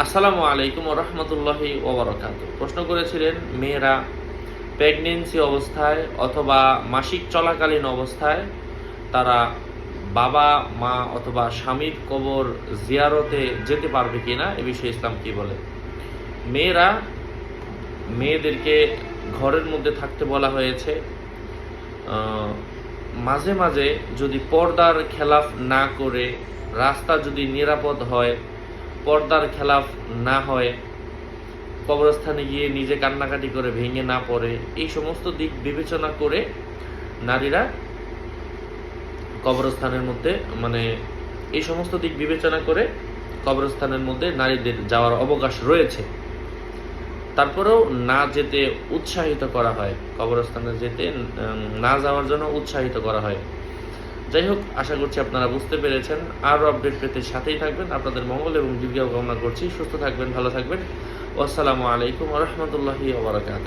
আসসালামু আলাইকুম রহমতুল্লাহি ওবরাকাত প্রশ্ন করেছিলেন, মেয়েরা প্রেগনেন্সি অবস্থায় অথবা মাসিক চলাকালীন অবস্থায় তারা বাবা, মা অথবা স্বামীর কবর জিয়ারতে যেতে পারবে কিনা, এ বিষয়ে ইসলাম কি বলে? মেয়েরা মেয়েদেরকে ঘরের মধ্যে থাকতে বলা হয়েছে। মাঝে মাঝে যদি পর্দার খেলাফ না করে, রাস্তা যদি নিরাপদ হয় পর্দার খেলাফ না হয়, কবরস্থানে গিয়ে নিজে কান্নাকাটি করে ভেঙে না পড়ে, এই সমস্ত দিক বিবেচনা করে নারীরা কবরস্থানের মধ্যে মানে এই সমস্ত দিক বিবেচনা করে কবরস্থানের মধ্যে নারীদের যাওয়ার অবকাশ রয়েছে। তারপরেও না যেতে উৎসাহিত করা হয়, কবরস্থানে যেতে না যাওয়ার জন্য উৎসাহিত করা হয়। যাই হোক, আশা করছি আপনারা বুঝতে পেরেছেন। আরও আপডেট পেতে সাথেই থাকবেন। আপনাদের মঙ্গল এবং দীর্ঘ কামনা করছি। সুস্থ থাকবেন, ভালো থাকবেন। আসসালামু আলাইকুম রহমতুল্লাহি ওবরাকাত